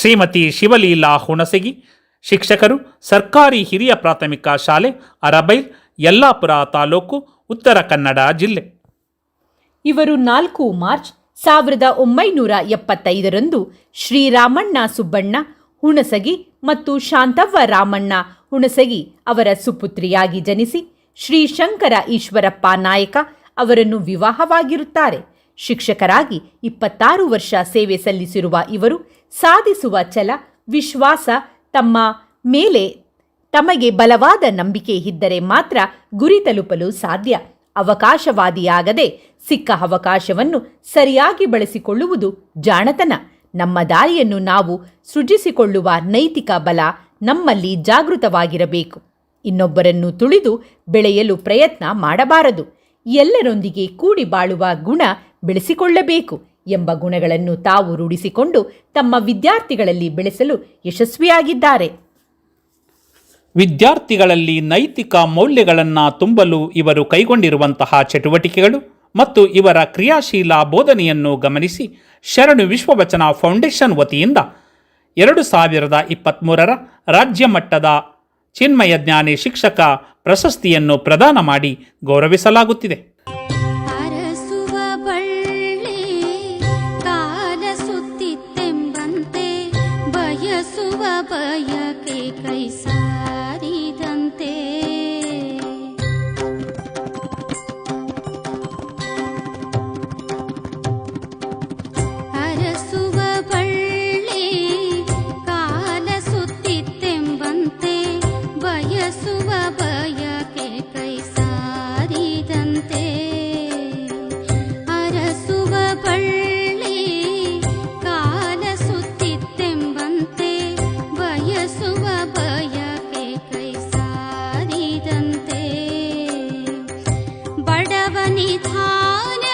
ಶ್ರೀಮತಿ ಶಿವಲೀಲಾ ಹುಣಸಗಿ, ಶಿಕ್ಷಕರು, ಸರ್ಕಾರಿ ಹಿರಿಯ ಪ್ರಾಥಮಿಕ ಶಾಲೆ, ಅರಬೈಲ್, ಯಲ್ಲಾಪುರ ತಾಲೂಕು, ಉತ್ತರ ಕನ್ನಡ ಜಿಲ್ಲೆ. ಇವರು ನಾಲ್ಕು ಮಾರ್ಚ್ ಸಾವಿರದ ಒಂಬೈನೂರ ಎಪ್ಪತ್ತೈದರಂದು ಶ್ರೀರಾಮಣ್ಣ ಸುಬ್ಬಣ್ಣ, ಹುಣಸಗಿ ಮತ್ತು ಶಾಂತವ್ವ ರಾಮಣ್ಣ ಹುಣಸಗಿ ಅವರ ಸುಪುತ್ರಿಯಾಗಿ ಜನಿಸಿ ಶ್ರೀ ಶಂಕರ ಈಶ್ವರಪ್ಪ ನಾಯಕ ಅವರನ್ನು ವಿವಾಹವಾಗಿರುತ್ತಾರೆ. ಶಿಕ್ಷಕರಾಗಿ ಇಪ್ಪತ್ತಾರು ವರ್ಷ ಸೇವೆ ಸಲ್ಲಿಸಿರುವ ಇವರು ಸಾಧಿಸುವ ಛಲ, ವಿಶ್ವಾಸ ತಮ್ಮ ಮೇಲೆ ತಮಗೆ ಬಲವಾದ ನಂಬಿಕೆ ಇದ್ದರೆ ಮಾತ್ರ ಗುರಿ ತಲುಪಲು ಸಾಧ್ಯ. ಅವಕಾಶವಾದಿಯಾಗದೆ ಸಿಕ್ಕ ಅವಕಾಶವನ್ನು ಸರಿಯಾಗಿ ಬಳಸಿಕೊಳ್ಳುವುದು ಜಾಣತನ. ನಮ್ಮ ದಾರಿಯನ್ನು ನಾವು ಸೃಜಿಸಿಕೊಳ್ಳುವ ನೈತಿಕ ಬಲ ನಮ್ಮಲ್ಲಿ ಜಾಗೃತವಾಗಿರಬೇಕು. ಇನ್ನೊಬ್ಬರನ್ನು ತುಳಿದು ಬೆಳೆಯಲು ಪ್ರಯತ್ನ ಮಾಡಬಾರದು. ಎಲ್ಲರೊಂದಿಗೆ ಕೂಡಿ ಬಾಳುವ ಗುಣ ಬೆಳೆಸಿಕೊಳ್ಳಬೇಕು. ಎಂಬ ಗುಣಗಳನ್ನು ತಾವು ರೂಢಿಸಿಕೊಂಡು ತಮ್ಮ ವಿದ್ಯಾರ್ಥಿಗಳಲ್ಲಿ ಬೆಳೆಸಲು ಯಶಸ್ವಿಯಾಗಿದ್ದಾರೆ. ವಿದ್ಯಾರ್ಥಿಗಳಲ್ಲಿ ನೈತಿಕ ಮೌಲ್ಯಗಳನ್ನು ತುಂಬಲು ಇವರು ಕೈಗೊಂಡಿರುವಂತಹ ಚಟುವಟಿಕೆಗಳು ಮತ್ತು ಇವರ ಕ್ರಿಯಾಶೀಲ ಬೋಧನೆಯನ್ನು ಗಮನಿಸಿ ಶರಣು ವಿಶ್ವವಚನ ಫೌಂಡೇಶನ್ ವತಿಯಿಂದ ಎರಡು ಸಾವಿರದ ಇಪ್ಪತ್ತ್ಮೂರರ ರಾಜ್ಯ ಮಟ್ಟದ ಚಿನ್ಮಯ ಜ್ಞಾನಿ ಶಿಕ್ಷಕ ಪ್ರಶಸ್ತಿಯನ್ನು ಪ್ರದಾನ ಮಾಡಿ ಗೌರವಿಸಲಾಗುತ್ತಿದೆ. सुबया पे पैसार नि